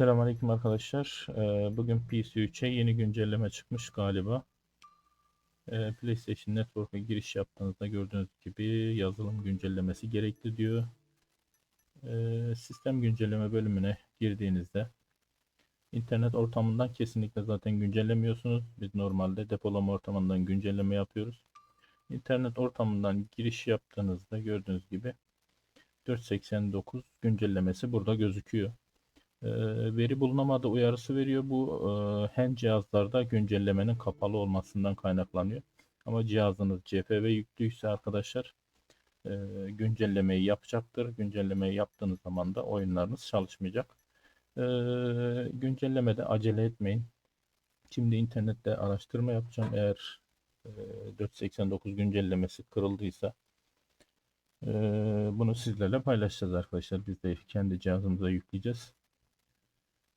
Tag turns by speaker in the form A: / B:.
A: Selamünaleyküm arkadaşlar. Ee, Bugün PC3'e yeni güncelleme çıkmış galiba. Ee, PlayStation Network'a giriş yaptığınızda gördüğünüz gibi yazılım güncellemesi gerekli diyor. Ee, Sistem güncelleme bölümüne girdiğinizde internet ortamından kesinlikle zaten güncellemiyorsunuz. Biz normalde depolama ortamından güncelleme yapıyoruz. İnternet ortamından giriş yaptığınızda gördüğünüz gibi 489 güncellemesi burada gözüküyor. Ee, veri bulunamadı uyarısı veriyor. Bu e, hem cihazlarda güncellemenin kapalı olmasından kaynaklanıyor. Ama cihazınız CFV yüklüyse arkadaşlar e, güncellemeyi yapacaktır. Güncellemeyi yaptığınız zaman da oyunlarınız çalışmayacak. E, güncellemede acele etmeyin. Şimdi internette araştırma yapacağım. Eğer e, 489 güncellemesi kırıldıysa bunu sizlerle paylaşacağız arkadaşlar. Biz de kendi cihazımıza yükleyeceğiz.